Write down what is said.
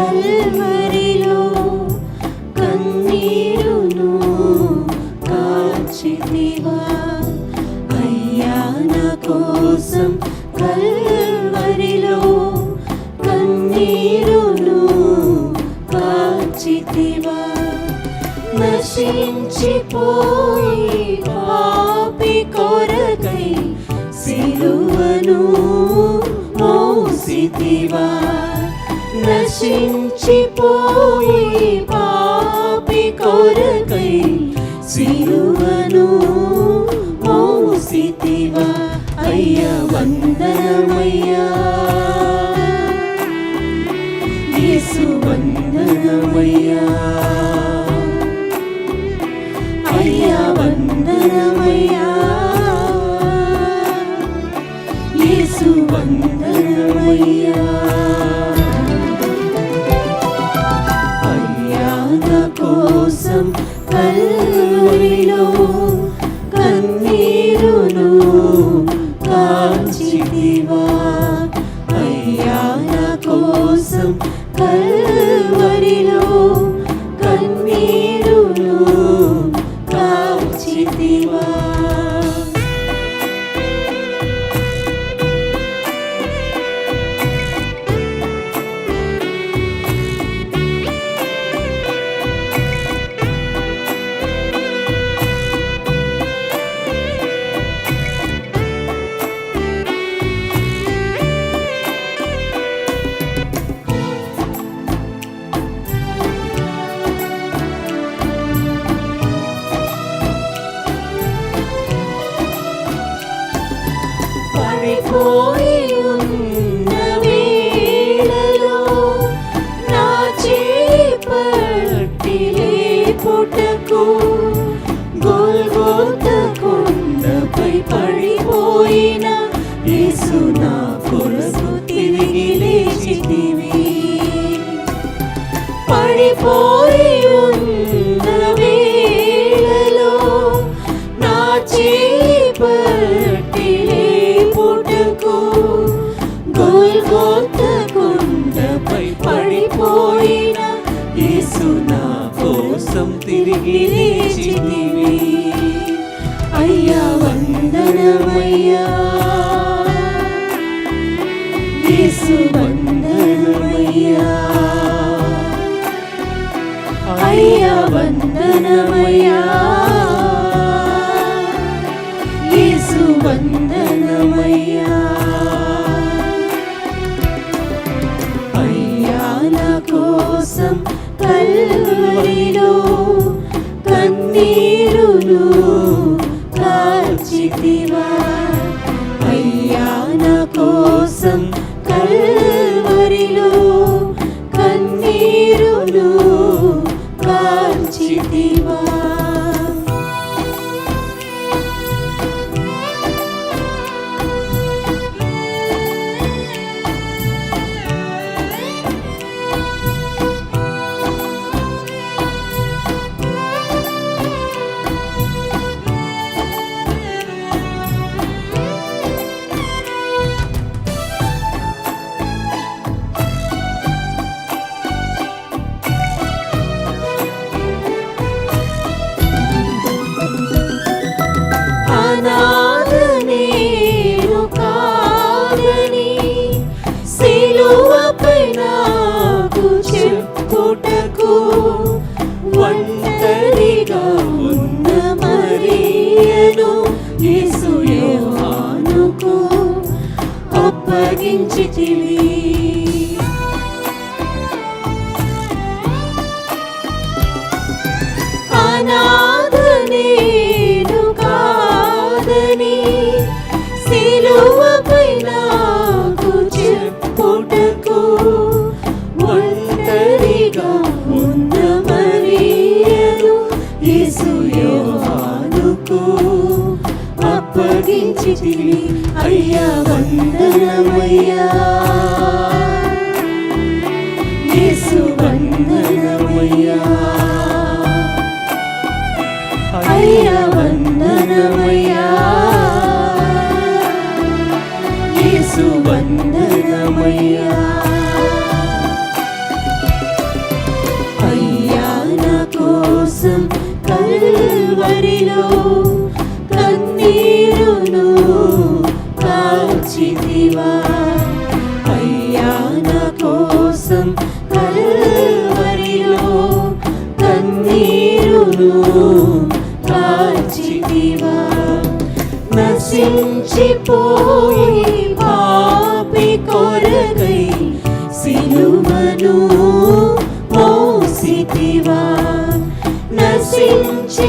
కల్వరిలో కన్నీరును కాచితివా అయ్యా నా కోసం కల్వరిలో కన్నీరును కాచితివా నశించిపోయి పాపి కొరకై సిలువను మోసితివా? నశించిపోయి పాపి కొరకై సిలువను మోసితివా. అయ్య వందనమయ్యా. కోసం కల్వరిలో కన్నీరును కాచితివా. అయ్యా నా కోసం కల్వరిలో Glory. కోసం తిరిగి లేచితివి అయ్యా వందనమయ్యా యేసు వందనమయ్యా అయ్యా వందనమయ్యా ఉంచితివి అనాథ నేను కాదని సిలువపై నాకు చెప్పుటకు ఒంటరిగా ఉన్న మరియను యేసు యోహానుకు అప్పగించితివి. దారిలో కన్నీరును కాచితివా అయ్యా కోసం కల్వరిలో కన్నీరును కాచితివా నశించిపోయి పాపి కొరకై సిలువను మోసితివా. నశించి